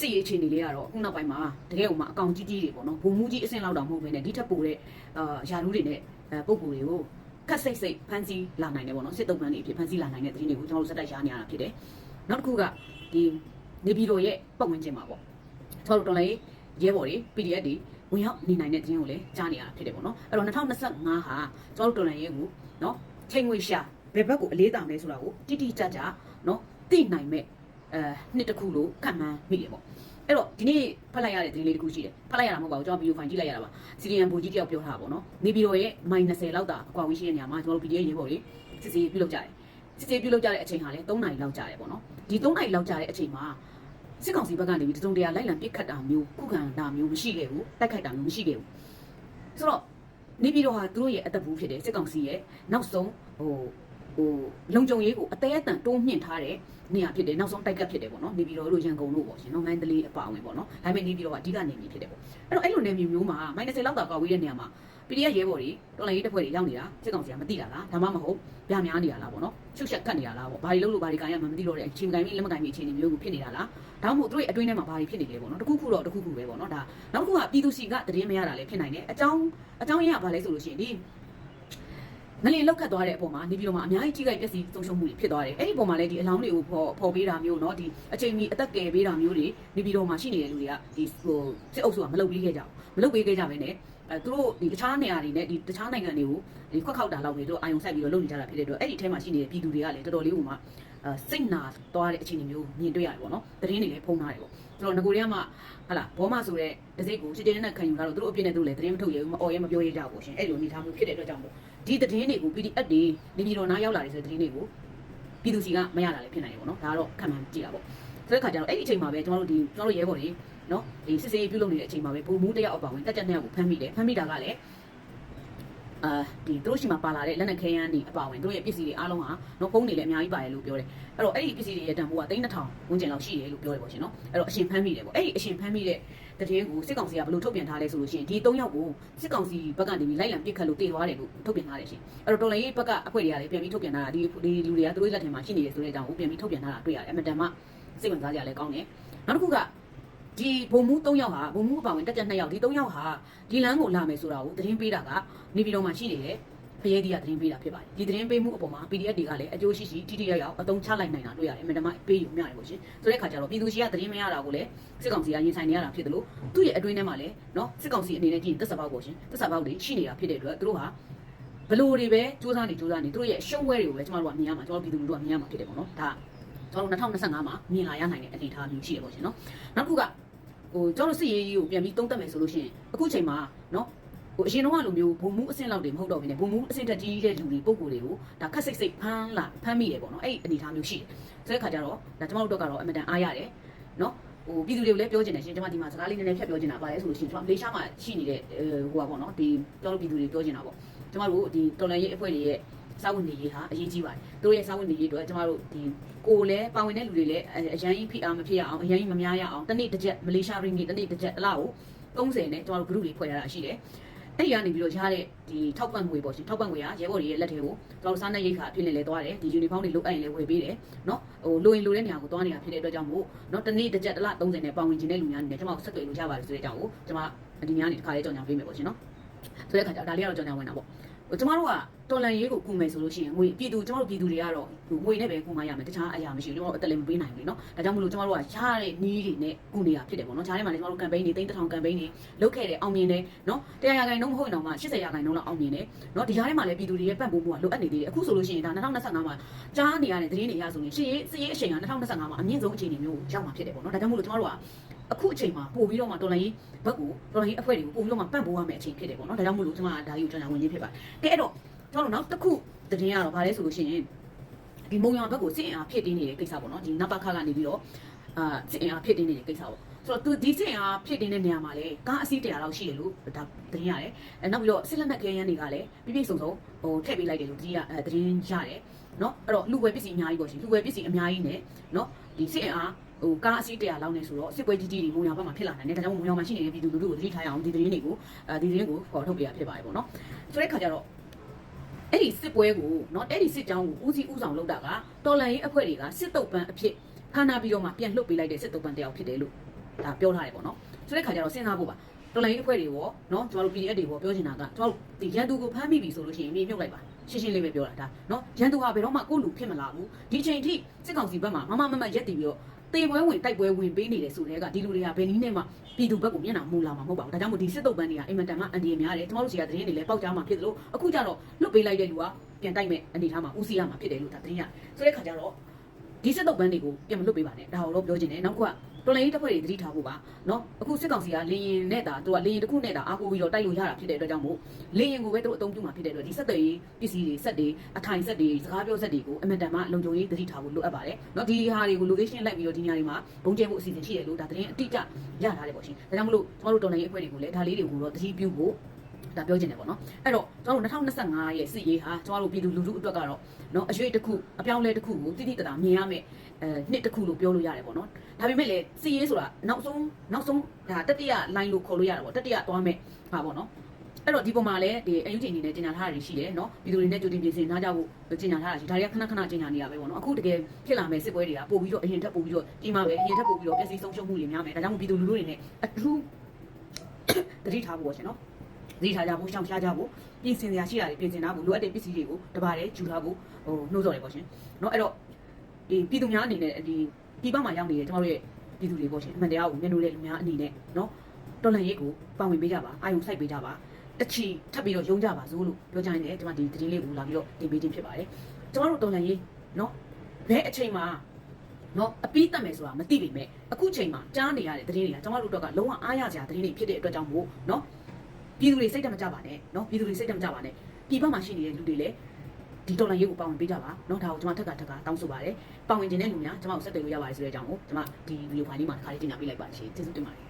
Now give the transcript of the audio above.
စစ်ရေးအခြေအနေလေးကတော့အခုနောက်ပိုင်းမှာတကယ်ဟိုမှာအကောင်ကြီးကြီးတွေပေါ့နော်ဘုံမူကြီးအဆင့်လောက်တောင်မဟုတ်ဘဲနဲ့ဒီထက်ပိုတဲ့အာယာလူတွေနဲ့အဲပုံကိုယ်တွေကိုခက်စိတ်စိတ်ဖမ်းဆီးလာနိုင်တယ်ပေါ့နော်စစ်တုံးပန်းတွေအဖြစ်ဖမ်းဆီးလာနိုင်တဲ့သတင်းတွေကိုကျွန်တော်တို့စက်တိုက်ရှားနေရတာဖြစ်တယ်နောက်တစ်ခုကဒီနေပြည်တော်ရဲ့ပတ်ဝန်းကျင်မှာပေါ့ကျွန်တော်တို့တော်လည်းရဲဘော်တွေ PDF တွေဝင်ရောက်နေနိုင်တဲ့သတင်းကိုလည်းကြားနေရတာဖြစ်တယ်ပေါ့နော်အဲ့တော့2025ဟာကျွန်တော်တို့တော်လည်းရဲကိုနော်ချိန်ငွေရှာဘယ်ဘက်ကိုအလေးတာမလဲဆိုတာကိုတိတိကျကျနော်သိနိုင်မဲ့ အဲနှစ်တစ်ခုလို့ခံမှန်းမိတယ်ပေါ့အဲ့တော့ဒီနေ့ဖတ်လိုက်ရတဲ့သတင်းလေးတစ်ခုရှိတယ်ဖတ်လိုက်ရတာမဟုတ်ပါဘူးကျွန်တော်ဗီဒီယိုဖိုင်ကြည့်လိုက်ရတာပါစီရီယန်ဘူကြီးတယောက်ပြောထားတာပေါ့နော်နေပြည်တော်ရဲ့ -30 လောက်တာအကွာဝေးရှိတဲ့နေရာမှာကျွန်တော်တို့ PDF ရေပေါ်လေးစစ်စီပြုလုပ်ကြတယ်စစ်စီပြုလုပ်ကြတဲ့အချိန်ဟာလည်း3နာရီလောက်ကြာတယ်ပေါ့နော်ဒီ3နာရီလောက်ကြာတဲ့အချိန်မှာစစ်ကောင်စီဘက်ကနေပြီးတစုံတရာလိုက်လံပစ်ခတ်တာမျိုးခုခံတာမျိုးမရှိခဲ့ဘူးတိုက်ခိုက်တာမျိုးမရှိခဲ့ဘူးဆိုတော့နေပြည်တော်ဟာသူတို့ရဲ့အသက်ဘူးဖြစ်တယ်စစ်ကောင်စီရဲ့နောက်ဆုံးဟို ဟိုလုံခြုံရေးကိုအသေးအတန်တိုးမြင့်ထားတဲ့နေရာဖြစ်တယ်နောက်ဆုံးတိုက်ကတ်ဖြစ်တယ်ပေါ့နော်နေပြည်တော်တို့ရန်ကုန်တို့ပေါ့ရှင်နော်မန္တလေးအပါအဝင်ပေါ့နော်ဒါပေမဲ့နေပြည်တော်ကအဓိကနေမြေဖြစ်တယ်ပေါ့အဲ့တော့အဲ့လိုနေမြေမျိုးမှာ -30 လောက်တာကွာဝေးတဲ့နေရာမှာ PDF ရဲဘော်တွေတော်လိုင်းရေးတပ်ဖွဲ့တွေရောက်နေတာစစ်ကောင်စီကမသိတာလားဒါမှမဟုတ်ဗျာများနေတာလားပေါ့နော်ရှုပ်ရှက်ကတ်နေတာလားပေါ့ဘာတွေလုပ်လို့ဘာတွေကန်ရမှမသိတော့တဲ့အချိန်တိုင်းလက်မကန်မိအခြေအနေမျိုးကိုဖြစ်နေတာလားဒါမှမဟုတ်သူတို့ရဲ့အတွင်းထဲမှာဘာတွေဖြစ်နေလဲပေါ့နော်တခုခုတော့တခုခုပဲပေါ့နော်ဒါနောက်တစ်ခုကပြည်သူစီကတရင်မရတာလည်းဖြစ်နိုင်တယ်အကြောင်းအကြောင်းရင်းကဘာလဲဆိုလို့ရှိရင်ဒီ ငလင်လောက်ခတ်သွားတဲ့အပေါ်မှာနေပြီးတော့မှအများကြီးကြီးကြိုက်ပျက်စီးဆုံးရှုံးမှုတွေဖြစ်သွားတယ်။အဲ့ဒီပုံမှာလည်းဒီအလောင်းတွေကိုဖော်ဖော်ပေးတာမျိုးเนาะဒီအချိန်မီအသက်ကယ်ပေးတာမျိုးတွေနေပြီးတော့မှရှိနေတဲ့လူတွေကဒီဟိုစစ်အုပ်စုကမလုပ်ပေးခဲ့ကြဘူး။မလုပ်ပေးခဲ့ကြဘဲနဲ့အဲသူတို့ဒီတခြားနေရာတွေနဲ့ဒီတခြားနိုင်ငံတွေကိုဒီခွက်ခောက်တာလောက်နေသူတို့အာယုံဆိုင်ပြီးတော့လုပ်နေကြတာဖြစ်တဲ့အတွက်အဲ့ဒီအထဲမှာရှိနေတဲ့ပြည်သူတွေကလည်းတော်တော်လေးဟိုမှာအဲစိတ်နာသွားတဲ့အခြေအနေမျိုးမြင်တွေ့ရတယ်ပေါ့နော်။သတင်းတွေလည်းဖုံးထားတယ်ပေါ့။ဆိုတော့ငကိုတွေကမှဟာလာဘောမဆိုတဲ့ဒစိတ်ကိုချစ်ချစ်နဲ့ခံယူလာတော့သူတို့အပြစ်နဲ့သူတို့လည်းသတင်းမထုတ်ရဘူးမအော်ရဲမပြောရကြဘူးရှင်။အဲ့လိုအနေထားမျိုးဖြစ်တဲ့အတွက်ကြောင့်မို့ ဒီသတင်းတွေကို PDF တွေနေပြည်တော်နားရောက်လာတယ်ဆိုတဲ့သတင်းတွေကိုပြည်သူစီကမရတာလည်းဖြစ်နိုင်တယ်ပေါ့နော်။ဒါကတော့ခံမှန်းကြည့်တာပေါ့။ဆိုတဲ့ခါကျတော့အဲ့ဒီအချိန်မှာပဲကျွန်တော်တို့ဒီကျွန်တော်တို့ရဲဘော်တွေနော်ဒီစစ်စေးပြုလုပ်နေတဲ့အချိန်မှာပဲဘုံမူးတယောက်အပါဝင်တက်ကြက်နှစ်ယောက်ကိုဖမ်းမိတယ်ဖမ်းမိတာကလည်း အာဒီသူတို့ရှိမှာပါလာတဲ့လက်နက်ခဲယမ်းတွေအပါဝင်သူတို့ရဲ့ပစ္စည်းတွေအားလုံးဟာနော်ဖုန်းတွေလည်းအများကြီးပါတယ်လို့ပြောတယ်အဲ့တော့အဲ့ဒီပစ္စည်းတွေရဲ့တန်ဖိုးက3000ဝန်းကျင်လောက်ရှိတယ်လို့ပြောတယ်ပေါ့ရှင်နော်အဲ့တော့အရှင်ဖမ်းမိတယ်ပေါ့အဲ့ဒီအရှင်ဖမ်းမိတဲ့တည်င်းကိုစစ်ကောင်စီကဘယ်လိုထုတ်ပြန်ထားလဲဆိုလို့ရှိရင်ဒီ3ယောက်ကိုစစ်ကောင်စီဘက်ကနေပြီးလိုက်လံပစ်ခတ်လို့တေသွားတယ်လို့ထုတ်ပြန်ထားတယ်ရှင်အဲ့တော့တော်လိုင်းရေးဘက်ကအဖွဲ့တွေကလည်းပြန်ပြီးထုတ်ပြန်ထားတာဒီဒီလူတွေကသူတို့လက်ထင်မှာရှိနေတယ်ဆိုတဲ့အကြောင်းကိုပြန်ပြီးထုတ်ပြန်ထားတာတွေ့ရတယ်အမတန်မှစိတ်ဝင်စားကြလည်းကောင်းတယ်နောက်တစ်ခုက ဒီဘုံမူး3ယောက်ဟာဘုံမူးအပါဝင်တက်ကြ2ယောက်ဒီ3ယောက်ဟာဒီလမ်းကိုလာမယ်ဆိုတာကိုသတင်းပေးတာကနေပြည်တော်မှာရှိနေတယ်ဖရဲဒီကသတင်းပေးတာဖြစ်ပါတယ်ဒီသတင်းပေးမှုအပေါ်မှာ PDF တွေကလည်းအကျိုးရှိရှိထိထိရောက်ရောက်အသုံးချလိုက်နိုင်တာတွေ့ရတယ်အမှန်တမ်းပေးယူမျှတယ်ပေါ့ရှင်ဆိုတဲ့ခါကျတော့ပြည်သူရှိကသတင်းမရတာကိုလည်းစစ်ကောင်စီကရင်ဆိုင်နေရတာဖြစ်တယ်လို့သူ့ရဲ့အတွင်းထဲမှာလည်းနော်စစ်ကောင်စီအနေနဲ့ကြည့်ရင်သက်စာပေါက်ပေါ့ရှင်သက်စာပေါက်တွေရှိနေတာဖြစ်တဲ့အတွက်သူတို့ဟာဘလို့တွေပဲစူးစမ်းနေစူးစမ်းနေသူတို့ရဲ့ရှုံးဝဲတွေကိုပဲကျမတို့ကမြင်ရမှာကျမတို့ပြည်သူလူထုကမြင်ရမှာဖြစ်တယ်ပေါ့နော်ဒါကျွန်တော်တို့2025မှာမြင်လာရနိုင်တဲ့အနေအထားမျိုးရှိတယ်ပေါ့ရှင်နော်နောက်တစ်ခုက ဟိုကျွန်တော်တို့စစ်ရေးကြီးကိုပြန်ပြီးသုံးသပ်မယ်ဆိုလို့ရှိရင်အခုချိန်မှာနော်ဟိုအရင်တော့ကလိုမျိုးဘုံမှုအဆင့်လောက်တွေမဟုတ်တော့ဘူးねဘုံမှုအဆင့်တက်ကြီးတဲ့လူတွေပုံကိုယ်တွေကိုဒါခက်စိတ်စိတ်ဖမ်းလာဖမ်းမိတယ်ပေါ့နော်အဲ့ဒီအနေအထားမျိုးရှိတယ်ဆိုတဲ့ခါကျတော့ဒါကျွန်တော်တို့ကတော့အမတန်အားရတယ်နော်ဟိုပြည်သူတွေကိုလည်းပြောချင်တယ်ရှင်ကျွန်မဒီမှာစကားလေးနည်းနည်းဖြတ်ပြောချင်တာပါလဲဆိုလို့ရှိရင်ကျွန်မလေးရှားမှာရှိနေတဲ့ဟိုပါပေါ့နော်ဒီကျွန်တော်တို့ပြည်သူတွေပြောချင်တာပေါ့ကျွန်တော်တို့ဒီတော်လန်ရေးအဖွဲ့တွေရဲ့ စာဝန်နေရေးဟာအရေးကြီးပါတယ်သူတို့ရဲ့စာဝန်နေရေးအတွက်ကျွန်တော်တို့ဒီကိုလည်းပါဝင်တဲ့လူတွေလည်းအရန်ကြီးဖိအားမဖြစ်ရအောင်အရန်ကြီးမများရအောင်တနေ့တစ်ချက်မလေးရှားရင်းကြီးတနေ့တစ်ချက်တစ်လောက်30နဲ့ကျွန်တော်တို့ group တွေဖွဲ့ရတာရှိတယ်အဲ့ဒီကနေပြီးတော့ရတဲ့ဒီထောက်ပံ့ငွေပေါ့ရှင်ထောက်ပံ့ငွေကရဲဘော်တွေရဲ့လက်ထဲကိုကျွန်တော်တို့စားနေရိတ်ခါအဖြစ်နဲ့လဲသွားတယ်ဒီ uniform တွေလိုအပ်ရင်လည်းဝယ်ပေးတယ်နော်ဟိုလိုရင်လိုတဲ့နေရာကိုသွားနေတာဖြစ်တဲ့အတွက်ကြောင့်မို့နော်တနေ့တစ်ချက်တစ်လ30နဲ့ပါဝင်ခြင်းတဲ့လူများနေတယ်ကျွန်တော်ဆက်သွယ်လို့ရပါတယ်ဆိုတဲ့အကြောင်းကိုကျွန်မဒီများနေတစ်ခါလေးကြောင်ကြောင်ပေးမယ်ပေါ့ရှင်နော်ဆိုတဲ့အခါကျဒါလေးကတော့ကြောင်ကြောင်ဝင်တာပေါ့ဟို ကျမတို့ကတော်လန်ရေးကိုကုမယ်ဆိုလို့ရှိရင်ငွေပြည်သူကျမတို့ပြည်သူတွေကတော့ဟိုငွေနဲ့ပဲကုမရမယ်တခြားအရာမရှိဘူးကျမတို့အသက်လည်းမပေးနိုင်ဘူးလေနော်ဒါကြောင့်မလို့ကျမတို့ကရတဲ့နီးတွေနဲ့ကုနေတာဖြစ်တယ်ပေါ့နော်ဂျားထဲမှာလည်းကျမတို့ campaign တွေ3000 campaign တွေလုပ်ခဲ့တယ်အောင်မြင်တယ်နော်တရားရာခိုင်နှုန်းမဟုတ်ရင်တော့မှ80ရာခိုင်နှုန်းလောက်အောင်မြင်တယ်နော်ဒီဂျားထဲမှာလည်းပြည်သူတွေရဲ့ပံ့ပိုးမှုကလိုအပ်နေသေးတယ်အခုဆိုလို့ရှိရင်ဒါ2025မှာကြားနေရတဲ့သတင်းတွေအရဆိုရင်ရှေ့ရေးစည်ရေးအချိန်က2025မှာအမြင့်ဆုံးအခြေအနေမျိုးရောက်မှာဖြစ်တယ်ပေါ့နော်ဒါကြောင့်မလို့ကျမတို့က အခုအချိန်မှာပို့ပြီးတော့မှတော်လိုင်းရေးဘက်ကိုတော်လိုင်းရေးအဖွဲ့တွေကိုပို့ပြီးတော့မှပံ့ပိုးရမယ့်အချိန်ဖြစ်တယ်ပေါ့နော်ဒါကြောင့်မလို့ကျမကဒါကြီးကိုကြောင်ကြောင်ဝင်ခြင်းဖြစ်ပါတယ်ကဲအဲ့တော့ကျွန်တော်တို့နောက်တစ်ခုသတင်းကတော့ဗာလဲဆိုလို့ရှိရင်ဒီမုံရဘက်ကိုစစ်အင်အားဖြစ်တင်းနေတဲ့ကိစ္စပေါ့နော်ဒီနပခကနေပြီးတော့အာစစ်အင်အားဖြစ်တင်းနေတဲ့ကိစ္စပေါ့ဆိုတော့သူဒီစစ်အင်အားဖြစ်တင်းတဲ့နေရာမှာလေကားအစီး100လောက်ရှိတယ်လို့ဒါသတင်းရတယ်အဲနောက်ပြီးတော့စစ်လက်နက်ခဲယမ်းတွေကလည်းပြပြစုံစုံဟိုထည့်ပေးလိုက်တယ်လို့ဒီကအဲသတင်းရတယ်နော်အဲ့တော့လူဝယ်ပစ္စည်းအများကြီးပေါ့ရှင်လူဝယ်ပစ္စည်းအများကြီးနဲ့နော်ဒီစစ်အင်အား ဟိုကားအစီး100လောက်နေဆိုတော့စစ်ပွဲကြီးကြီးတွေမုံရဘက်မှာဖြစ်လာနိုင်တယ်ဒါကြောင့်မုံရမှာရှိနေတဲ့ပြည်သူလူထုကိုသတိထားရအောင်ဒီသတင်းတွေကိုအဲဒီသတင်းကိုခေါ်ထုတ်ပြရဖြစ်ပါတယ်ပေါ့နော်ဆိုတဲ့ခါကျတော့အဲ့ဒီစစ်ပွဲကိုเนาะအဲ့ဒီစစ်ကြောင်းကိုဦးစီးဦးဆောင်လုပ်တာကတော်လန်ရေးအဖွဲ့တွေကစစ်တုပ်ပန်းအဖြစ်ခန္ဓာပြီးတော့မှပြန်လှုပ်ပေးလိုက်တဲ့စစ်တုပ်ပန်းတယောက်ဖြစ်တယ်လို့ ဒါပြောထားတယ်ပေါ့နော်ဆိုတဲ့ခါကျတော့စဉ်းစားဖို့ပါတော်လိုင်းအဖွဲ့တွေရောနော်ကျွန်တော်တို့ PDF တွေရောပြောချင်တာကကျွန်တော်တို့ဒီရန်သူကိုဖမ်းမိပြီဆိုလို့ရှိရင်မြေမြုပ်လိုက်ပါရှင်းရှင်းလေးပဲပြောတာဒါနော်ရန်သူဟာဘယ်တော့မှကိုယ့်လူဖြစ်မလာဘူးဒီချိန်ထိစစ်ကောင်စီဘက်မှာမမမမရက်တည်ပြီးတော့ တေပွဲဝင်တိုက်ပွဲဝင်ပေးနေတယ်ဆိုတဲ့ကဒီလူတွေကဘယ်နည်းနဲ့မှပြည်သူဘက်ကိုမျက်နှာမူလာမှာမဟုတ်ပါဘူးဒါကြောင့်မို့ဒီစစ်တုပ်ပန်းတွေကအိမ်မတန်မှအန်ဒီရများတယ်ကျွန်တော်တို့စီကသတင်းတွေလည်းပေါက်ကြားမှာဖြစ်သလိုအခုကျတော့လွတ်ပေးလိုက်တဲ့လူကပြန်တိုက်မဲ့အနေထားမှာဦးစီးရမှာဖြစ်တယ်လို့ဒါသတင်းရဆိုတဲ့ခါကျတော့ ဒီစစ်တုပ်ပန်းတွေကိုပြန်မလွတ်ပေးပါနဲ့ဒါကိုတော့ပြောချင်တယ်နောက်ကတော်လိုင်းရေးတစ်ဖွဲ့တွေသတိထားဖို့ပါနော်အခုစစ်ကောင်စီကလေရင်နဲ့တာသူကလေရင်တစ်ခုနဲ့တာအားကိုးပြီးတော့တိုက်လို့ရတာဖြစ်တဲ့အတွက်ကြောင့်မို့လေရင်ကိုပဲသူတို့အသုံးပြုမှာဖြစ်တဲ့အတွက်ဒီစက်တွေပစ္စည်းတွေစက်တွေအထိုင်စက်တွေစကားပြောစက်တွေကိုအမတန်မှလုံခြုံရေးသတိထားဖို့လိုအပ်ပါတယ်နော်ဒီဟာတွေကို location လိုက်ပြီးတော့ဒီနေရာတွေမှာဘုံကျဲဖို့အစီအစဉ်ရှိတယ်လို့ဒါသတင်းအတိအကျရထားတယ်ပေါ့ရှင်ဒါကြောင့်မလို့ကျွန်တော်တို့တော်လိုင်းရေးအဖွဲ့တွေကိုလည်းဒါလေးတွေကိုတော့သတိပြုဖို့ ဒါပြောချင်တယ်ပေါ့နော်အဲ့တော့ကျွန်တော်တို့2025ရဲ့စစ်ရေးဟာကျွန်တော်တို့ပြည်သူလူထုအတွက်ကတော့နော်အရွေးတစ်ခုအပြောင်းလဲတစ်ခုကိုတိတိတတာမြင်ရမယ်အဲနှစ်တစ်ခုလို့ပြောလို့ရတယ်ပေါ့နော်ဒါပေမဲ့လည်းစစ်ရေးဆိုတာနောက်ဆုံးနောက်ဆုံးဒါတတိယ line လို့ခေါ်လို့ရတယ်ပေါ့တတိယသွားမယ်ဟာပေါ့နော်အဲ့တော့ဒီပုံမှာလည်းဒီအယူဂျင်အနေနဲ့ကျင်ညာထားတာရှိတယ်နော်ပြည်သူတွေနဲ့ကြိုတင်ပြင်ဆင်ထားကြဖို့ကျင်ညာထားတာရှိဒါတွေကခဏခဏကျင်ညာနေရပဲပေါ့နော်အခုတကယ်ဖြစ်လာမယ့်စစ်ပွဲတွေကပို့ပြီးတော့အရင်ထက်ပို့ပြီးတော့ဒီမှာပဲအရင်ထက်ပို့ပြီးတော့ပျက်စီးဆုံးရှုံးမှုတွေများမယ်ဒါကြောင့်မို့ပြည်သူလူထုတွေနဲ့အထူးတတိထားဖို့ပေါ့ရှင်နော် သတိထားကြဖို့ရှောင်ရှားကြဖို့ပြင်ဆင်စရာရှိတာတွေပြင်ဆင်ထားဖို့လိုအပ်တဲ့ပစ္စည်းတွေကိုတပါးတည်းယူထားဖို့ဟိုနှိုးဆော်တယ်ပေါ့ရှင်เนาะအဲ့တော့ဒီပြည်သူများအနေနဲ့ဒီပြည်ပမှာရောက်နေတဲ့ကျွန်တော်တို့ရဲ့ပြည်သူတွေပေါ့ရှင်အမှန်တရားကိုမျက်နှာလေးလူများအနေနဲ့เนาะတော်လန်ရေးကိုပါဝင်ပေးကြပါအာယုံစိုက်ပေးကြပါတချီထပ်ပြီးတော့ယုံကြပါစို့လို့ပြောကြရင်လည်းကျွန်မဒီသတင်းလေးကိုလာပြီးတော့တင်ပေးခြင်းဖြစ်ပါတယ်ကျွန်တော်တို့တော်လန်ရေးเนาะဘယ်အချိန်မှာနော်အပီးတက်မယ်ဆိုတာမသိပေမဲ့အခုချိန်မှာကြားနေရတဲ့သတင်းတွေကကျွန်တော်တို့တော့ကလုံးဝအားရစရာသတင်းတွေဖြစ်တဲ့အတွက်ကြောင့်မို့နော် ပြည်သူတွေစိတ်ဓာတ်မကြပါနဲ့နော်ပြည်သူတွေစိတ်ဓာတ်မကြပါနဲ့ပြည်ပမှာရှိနေတဲ့လူတွေလည်းဒီဒေါ်လာရေးကိုပါဝင်ပေးကြပါနော်ဒါကိုကျွန်မထက်ကထက်ကတောင်းဆိုပါတယ်ပါဝင်ခြင်းတဲ့လူများကျွန်မကိုဆက်သွယ်လို့ရပါတယ်ဆိုတဲ့အကြောင်းကိုကျွန်မဒီဗီဒီယိုဖိုင်လေးမှာတစ်ခါလေးတင်ပြပေးလိုက်ပါရှင်ကျေးဇူးတင်ပါတယ်